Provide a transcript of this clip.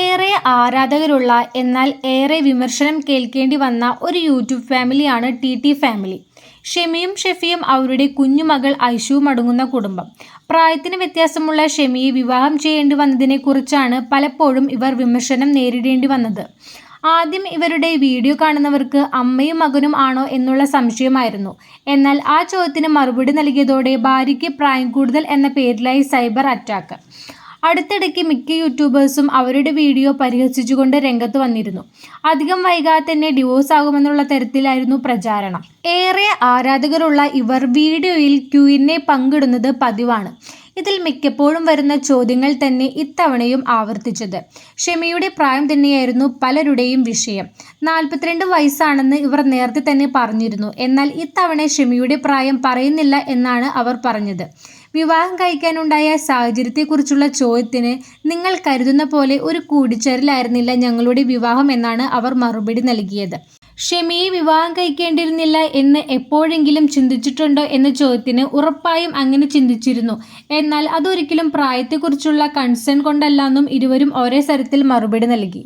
ഏറെ ആരാധകരുള്ള എന്നാൽ ഏറെ വിമർശനം കേൾക്കേണ്ടി വന്ന ഒരു യൂട്യൂബ് ഫാമിലിയാണ് ടി ടി ഫാമിലി. ഷെമിയും ഷെഫിയും അവരുടെ കുഞ്ഞുമകൾ ഐഷുവും അടങ്ങുന്ന കുടുംബം. പ്രായത്തിന് വ്യത്യാസമുള്ള ഷെമിയെ വിവാഹം ചെയ്യേണ്ടി വന്നതിനെക്കുറിച്ചാണ് പലപ്പോഴും ഇവർ വിമർശനം നേരിടേണ്ടി വന്നത്. ആദ്യം ഇവരുടെ വീഡിയോ കാണുന്നവർക്ക് അമ്മയും മകനും ആണോ എന്നുള്ള സംശയമായിരുന്നു. എന്നാൽ ആ ചോദ്യത്തിന് മറുപടി നൽകിയതോടെ ഭാര്യയ്ക്ക് പ്രായം കൂടുതൽ എന്ന പേരിലായി സൈബർ അറ്റാക്ക്. അടുത്തിടയ്ക്ക് മിക്ക യൂട്യൂബേഴ്സും അവരുടെ വീഡിയോ പരിഹസിച്ചുകൊണ്ട് രംഗത്ത് വന്നിരുന്നു. അധികം വൈകാതെ തന്നെ ഡിവോഴ്സ് ആകുമെന്നുള്ള തരത്തിലായിരുന്നു പ്രചാരണം. ഏറെ ആരാധകരുള്ള ഇവർ വീഡിയോയിൽ ക്യൂവിനെ പങ്കിടുന്നത് പതിവാണ്. ഇതിൽ മിക്കപ്പോഴും വരുന്ന ചോദ്യങ്ങൾ തന്നെ ഇത്തവണയും ആവർത്തിച്ചത്. ഷെമിയുടെ പ്രായം തന്നെയായിരുന്നു പലരുടെയും വിഷയം. നാൽപ്പത്തിരണ്ട് വയസ്സാണെന്ന് ഇവർ നേരത്തെ തന്നെ പറഞ്ഞിരുന്നു. എന്നാൽ ഇത്തവണ ഷെമിയുടെ പ്രായം പറയുന്നില്ല എന്നാണ് അവർ പറഞ്ഞത്. വിവാഹം കഴിക്കാനുണ്ടായ സാഹചര്യത്തെക്കുറിച്ചുള്ള ചോദ്യത്തിന് നിങ്ങൾ കരുതുന്ന പോലെ ഒരു കൂടിച്ചേരലായിരുന്നില്ല ഞങ്ങളുടെ വിവാഹം എന്നാണ് അവർ മറുപടി നൽകിയത്. ഷെമിയെ വിവാഹം കഴിക്കേണ്ടിയിരുന്നില്ല എന്ന് എപ്പോഴെങ്കിലും ചിന്തിച്ചിട്ടുണ്ടോ എന്ന ചോദ്യത്തിന് ഉറപ്പായും അങ്ങനെ ചിന്തിച്ചിരുന്നു. എന്നാൽ അതൊരിക്കലും പ്രായത്തെക്കുറിച്ചുള്ള കൺസേൺ കൊണ്ടല്ലെന്നും ഇരുവരും ഒരേ സ്ഥലത്തിൽ മറുപടി നൽകി.